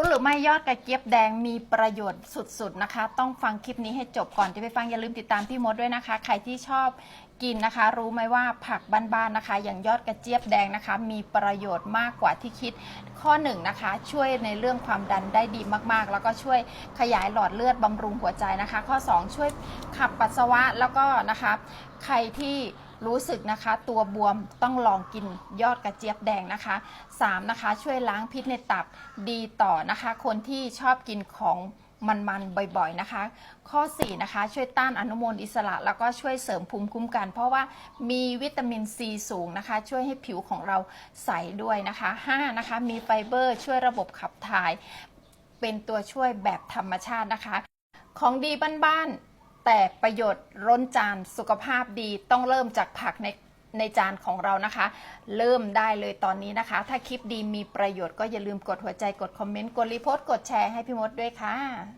รู้หรือไม่ยอดกระเจี๊ยบแดงมีประโยชน์สุดๆนะคะ ต้องฟังคลิปนี้ให้จบก่อนที่ไปฟังอย่าลืมติดตามพี่มดด้วยนะคะ ใครที่ชอบ กินนะคะ รู้ไหมว่าผักบ้านๆนะคะ อย่างยอดกระเจี๊ยบแดงนะคะ มีประโยชน์มากกว่าที่คิด ข้อหนึ่งนะคะ ช่วยในเรื่องความดันได้ดีมากๆ แล้วก็ช่วยขยายหลอดเลือดบำรุงหัวใจนะคะ ข้อ 2 ช่วยขับปัสสาวะแล้วก็นะคะ ใครที่รู้สึกนะคะ ตัวบวมต้องลองกินยอดกระเจี๊ยบแดงนะคะ 3. นะคะ ช่วยล้างพิษในตับดีต่อนะคะ คนที่ชอบกินของ มันๆบ่อยๆนะคะ ข้อ 4 นะคะ ช่วยต้านอนุมูลอิสระ แล้วก็ช่วยเสริมภูมิคุ้มกัน เพราะว่ามีวิตามินซีสูงนะคะ ช่วยให้ผิวของเราใสด้วยนะคะ 5. นะคะมีไฟเบอร์ ช่วยระบบขับถ่าย เป็นตัวช่วยแบบธรรมชาตินะคะ ของดีบ้านๆแต่ประโยชน์ล้นจานสุขภาพดีต้องเริ่มจากผักใน ในจานของเรานะคะ เริ่มได้เลยตอนนี้นะคะ ถ้าคลิปดีมีประโยชน์ก็อย่าลืมกดหัวใจกดคอมเมนต์กดรีโพสต์กดแชร์ให้พี่มดด้วยค่ะ